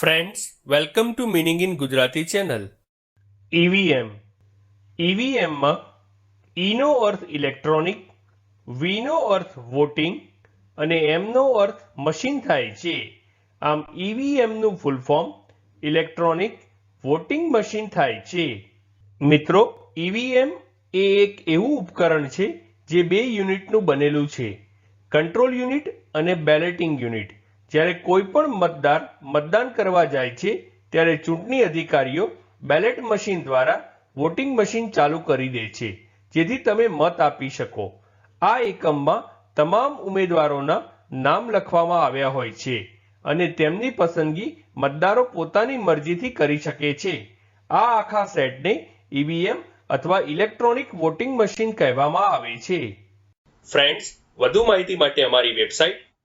Friends welcome to meaning in Gujarati channel EVM ઈવીએમમાં ઈનો અર્થ electronic વીનો અર્થ વોટિંગ અને એમનો અર્થ મશીન થાય છે. આમ ઈવીએમનું full form electronic voting machine થાય છે. મિત્રો ઈવીએમ એ એક એવું ઉપકરણ છે જે બે યુનિટનું બનેલું છે. કંટ્રોલ યુનિટ અને બેલેટિંગ યુનિટ જ્યારે કોઈ પણ મતદાર મતદાન કરવા જાય છે, ત્યારે ચૂંટણી અધિકારીઓ બેલેટ મશીન દ્વારા વોટિંગ મશીન ચાલુ કરી દે છે, જેથી તમે મત આપી શકો. આ એકમમાં તમામ ઉમેદવારોના નામ લખવામાં આવ્યા હોય છે અને તેમની પસંદગી મતદારો પોતાની મરજીથી કરી શકે છે. આ આખા સેટને ઈવીએમ અથવા ઇલેક્ટ્રોનિક વોટિંગ મશીન કહેવામાં આવે છે. ફ્રેન્ડ્સ, વધુ માહિતી માટે અમારી website